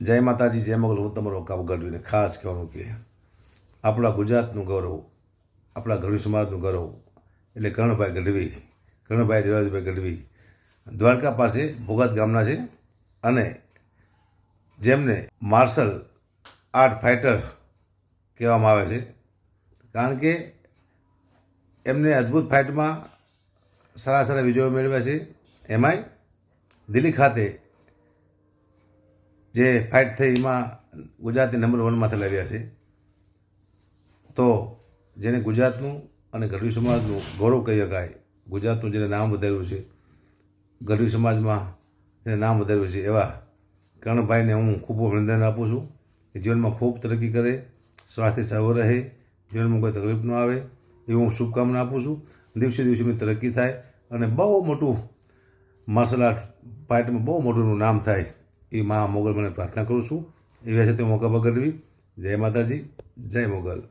જય માતાજી, જય મોગલ. હું તમારો કામ ગઢવીને ખાસ કહેવાનું કે આપણા ગુજરાતનું ગૌરવ, આપણા ગઢવી સમાજનું ગૌરવ, એટલે કર્ણભાઈ ગઢવી, કર્ણભાઈ દેવાજીભાઈ ગઢવી, દ્વારકા પાસે ભોગાત ગામના છે અને જેમને માર્શલ આર્ટ ફાઇટર કહેવામાં આવે છે. કારણ કે એમને અદ્ભુત ફાઇટમાં સારા સારા વિજયો મેળવ્યા છે. એમાંય દિલ્હી ખાતે જે ફાઇટ થઈ એમાં ગુજરાતે નંબર વનમાંથી લાવ્યા છે. તો જેને ગુજરાતનું અને ગઢવી સમાજનું ગૌરવ કહી શકાય, ગુજરાતનું જેને નામ વધાર્યું છે, ગઢવી સમાજમાં જેને નામ વધાર્યું છે એવા કર્ણભાઈને હું ખૂબ અભિનંદન આપું છું કે જીવનમાં ખૂબ તરક્કી કરે સ્વાસ્થ્ય સારું રહે, જીવનમાં કોઈ તકલીફ ન આવે, એવી હું શુભકામના આપું છું. દિવસે દિવસે એમની તરક્કી થાય અને બહુ મોટું માર્શલ આર્ટ ફાઇટમાં બહુ મોટું નામ થાય. એ મા મોગલ મને પ્રાર્થના કરું છું. એવી તે મોકા પકડવી. જય માતાજી, જય મોગલ.